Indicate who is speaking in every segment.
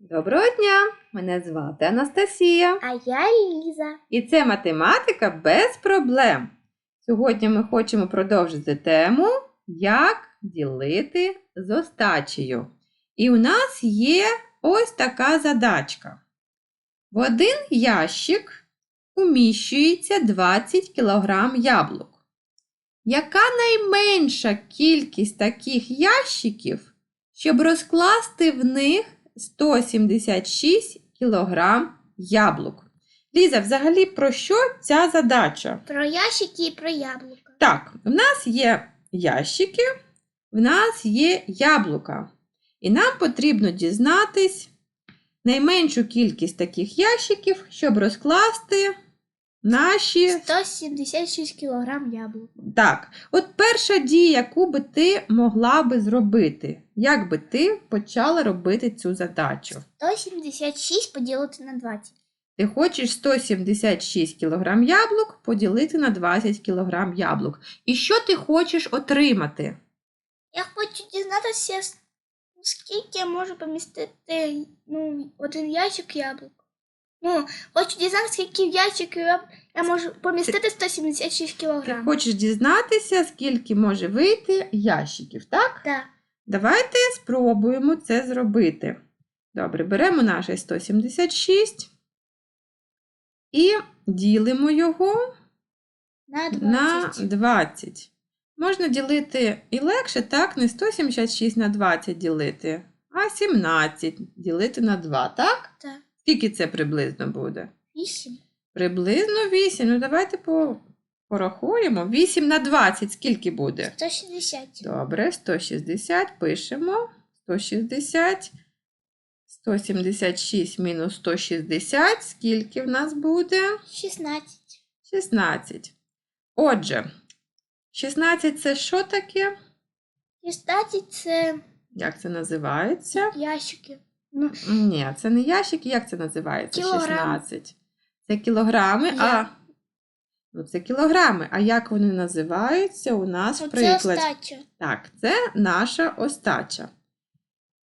Speaker 1: Доброго дня! Мене звати Анастасія.
Speaker 2: А я Ліза.
Speaker 1: І це математика без проблем. Сьогодні ми хочемо продовжити тему, як ділити з остачею. І у нас є ось така задачка. В один ящик уміщується 20 кг яблук. Яка найменша кількість таких ящиків, щоб розкласти в них 176 кілограм яблук? Ліза, взагалі про що ця задача?
Speaker 2: Про ящики і про яблука.
Speaker 1: Так, в нас є ящики, в нас є яблука. І нам потрібно дізнатись найменшу кількість таких ящиків, щоб розкласти наші.
Speaker 2: 176 кг яблук.
Speaker 1: Так, от перша дія, яку би ти могла би зробити, як би ти почала робити цю задачу?
Speaker 2: 176 поділити на 20.
Speaker 1: Ти хочеш 176 кг яблук поділити на 20 кг яблук. І що ти хочеш отримати?
Speaker 2: Я хочу дізнатися, скільки я можу помістити ну, один ящик яблук. Ну, хочу дізнатися, скільки в ящик я, я можу помістити 176
Speaker 1: Ти
Speaker 2: кг.
Speaker 1: хочеш дізнатися, скільки може вийти ящиків, так?
Speaker 2: Так.
Speaker 1: Давайте спробуємо це зробити. Добре, беремо наше 176 і ділимо його
Speaker 2: На 20.
Speaker 1: на 20. Можна ділити і легше, так? Не 176 на 20 ділити, а 17 ділити на 2, так?
Speaker 2: Так.
Speaker 1: Скільки це приблизно буде?
Speaker 2: 8.
Speaker 1: Приблизно 8. Ну, давайте по... порахуємо. 8 на 20 скільки буде?
Speaker 2: 160.
Speaker 1: Добре, 160 пишемо. 160. 176 мінус 160. Скільки в нас буде?
Speaker 2: 16.
Speaker 1: 16. Отже, 16 це що таке?
Speaker 2: 16 це
Speaker 1: Як це називається?
Speaker 2: ящики. Ну,
Speaker 1: Ні, це не ящики, як це називається?
Speaker 2: Кілограм.
Speaker 1: 16. Це кілограми, а. Ну, це кілограми. А як вони називаються у нас в
Speaker 2: оце
Speaker 1: прикладі?
Speaker 2: остача.
Speaker 1: Так, це наша остача.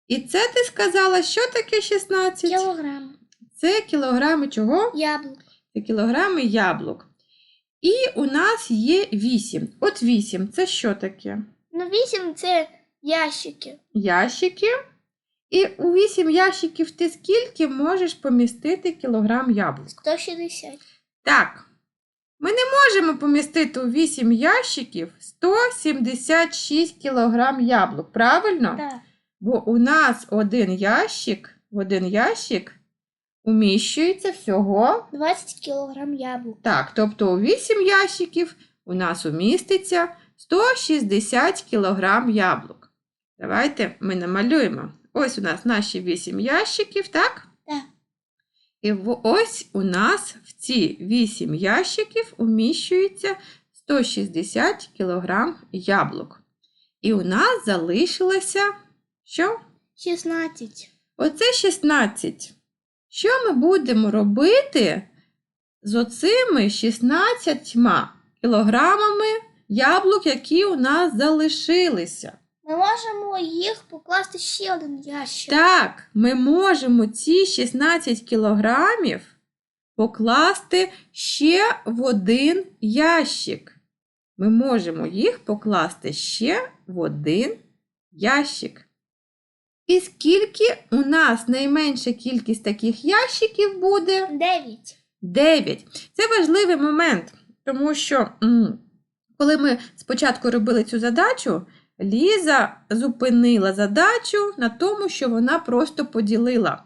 Speaker 1: І це ти сказала, що таке 16?
Speaker 2: Кілограм.
Speaker 1: Це кілограми чого?
Speaker 2: Яблук.
Speaker 1: Це кілограми яблук. І у нас є 8. От 8 це що таке?
Speaker 2: Ну, 8 це ящики.
Speaker 1: Ящики. І у 8 ящиків ти скільки можеш помістити кілограм яблук?
Speaker 2: 160.
Speaker 1: Так. Ми не можемо помістити у 8 ящиків 176 кілограм яблук, правильно?
Speaker 2: Так.
Speaker 1: Бо у нас один ящик, в один ящик уміщується всього.
Speaker 2: 20 кілограм яблук.
Speaker 1: Так, тобто у 8 ящиків у нас уміститься 160 кілограм яблук. Давайте ми намалюємо. Ось у нас наші 8 ящиків, так?
Speaker 2: Так.
Speaker 1: І ось у нас в ці 8 ящиків уміщується 160 кілограм яблук. І у нас залишилося що?
Speaker 2: 16.
Speaker 1: Оце 16. Що ми будемо робити з оцими 16 кілограмами яблук, які у нас залишилися?
Speaker 2: Ми можемо їх покласти ще один ящик.
Speaker 1: Так, ми можемо ці 16 кілограмів покласти ще в один ящик. Ми можемо їх покласти ще в один ящик. І скільки у нас найменша кількість таких ящиків буде?
Speaker 2: 9.
Speaker 1: 9. Це важливий момент, тому що коли ми спочатку робили цю задачу, Ліза зупинила задачу на тому, що вона просто поділила.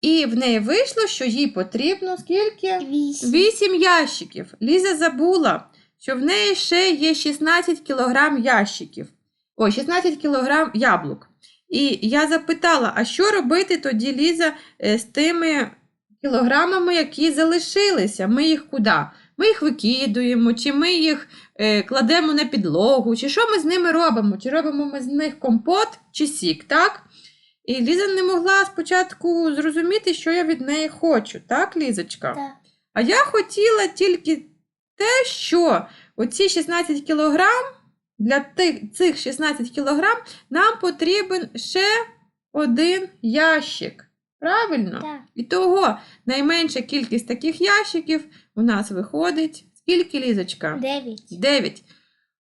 Speaker 1: І в неї вийшло, що їй потрібно скільки?
Speaker 2: 8.
Speaker 1: 8 ящиків. Ліза забула, що в неї ще є 16 кілограм ящиків. Ой, 16 кілограм яблук. І я запитала, а що робити тоді, Ліза, е, з тими кілограмами, які залишилися? Ми їх куди? Ми їх викидуємо, чи ми їх е, кладемо на підлогу, чи що ми з ними робимо? Чи робимо ми з них компот чи сік, так? І Ліза не могла спочатку зрозуміти, що я від неї хочу, так, Лізочка?
Speaker 2: Так.
Speaker 1: А я хотіла тільки те, що оці 16 кілограм, для тих, цих 16 кілограм нам потрібен ще один ящик. Правильно?
Speaker 2: Так.
Speaker 1: І того найменша кількість таких ящиків у нас виходить. Скільки лізочка?
Speaker 2: Дев'ять.
Speaker 1: 9.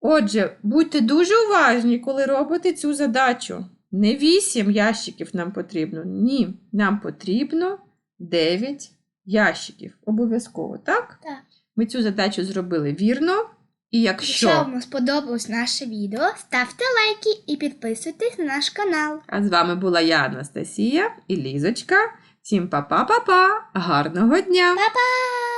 Speaker 1: Отже, будьте дуже уважні, коли робите цю задачу. Не 8 ящиків нам потрібно. Ні, нам потрібно 9 ящиків. Обов'язково, так?
Speaker 2: Так.
Speaker 1: Ми цю задачу зробили вірно. І
Speaker 2: Якщо
Speaker 1: якщо.
Speaker 2: вам сподобалось наше відео, ставте лайки і підписуйтесь на наш канал.
Speaker 1: А з вами була я, Анастасія і Лізочка. Всім па-па-па-па! Гарного дня!
Speaker 2: Па-па!